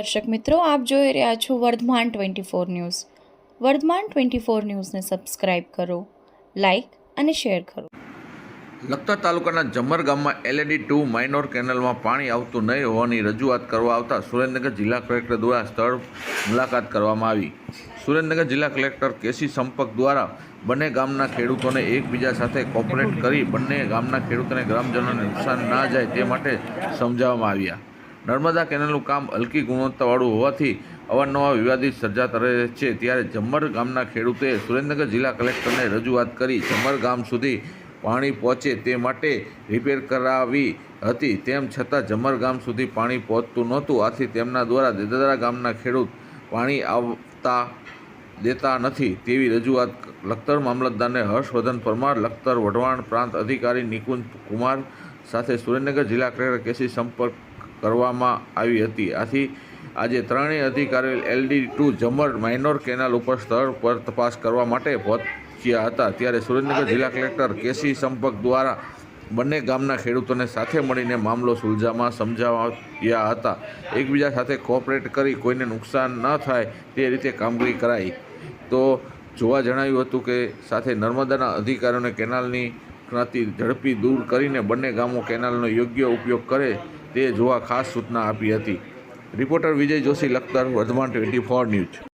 દર્શક મિત્રો, આપ જોઈ રહ્યા છો Vardhaman twenty four news. Vardhaman twenty four ન્યૂઝને સબસ્ક્રાઇબ કરો, લાઇક અને શેર કરો. લખતર તાલુકાના જમર ગામમાં એલઈડી ટુ માઇનોર કેનલમાં પાણી આવતું નહીં હોવાની રજૂઆત કરવા આવતા સુરેન્દ્રનગર જિલ્લા કલેક્ટર દ્વારા સ્થળ મુલાકાત કરવામાં આવી. સુરેન્દ્રનગર જિલ્લા કલેક્ટર કેસી સંપર્ક દ્વારા બંને ગામના ખેડૂતોને એકબીજા સાથે કોપરેટ કરી બંને ગામના ખેડૂતોને ગ્રામજનોને નુકસાન ના જાય તે માટે સમજાવવામાં આવ્યા. નર્મદા કેનલનું કામ હલકી ગુણવત્તાવાળું હોવાથી અવારનવાર વિવાદિત સર્જાતા રહે છે. ત્યારે જમ્મર ગામના ખેડૂતોએ સુરેન્દ્રનગર જિલ્લા કલેક્ટરને રજૂઆત કરી જમ્મર ગામ સુધી પાણી પહોંચે તે માટે રિપેર કરાવી હતી. તેમ છતાં જમર ગામ સુધી પાણી પહોંચતું નહોતું. આથી તેમના દ્વારા દેદાદરા ગામના ખેડૂત પાણી આવતા દેતા નથી તેવી રજૂઆત લખતર મામલતદારને હર્ષવર્ધન પરમાર, લખતર વઢવાણ પ્રાંત અધિકારી નિકુંજ કુમાર સાથે સુરેન્દ્રનગર જિલ્લા કલેક્ટર કેસી સંપર્ક કરવામાં આવી હતી. આથી આજે ત્રણેય અધિકારીઓ L D two Jamar minor canal ઉપર સ્થળ પર તપાસ કરવા માટે પહોંચ્યા હતા. ત્યારે સુરેન્દ્રનગર જિલ્લા કલેક્ટર કેસી સંપર્ક દ્વારા બંને ગામના ખેડૂતોને સાથે મળીને મામલો સુલઝામાં સમજાવ્યા હતા. એકબીજા સાથે કોઓપરેટ કરી કોઈને નુકસાન ન થાય તે રીતે કામગીરી કરાઈ. તો જોવા જણાવ્યું હતું કે સાથે નર્મદાના અધિકારીઓને કેનાલની ખ્યાતિ ઝડપી દૂર કરીને બંને ગામો કેનાલનો યોગ્ય ઉપયોગ કરે તે જોવા ખાસ સૂચના આપી હતી. Reporter Vijay Joshi Lakhtar Vardhaman twenty four news.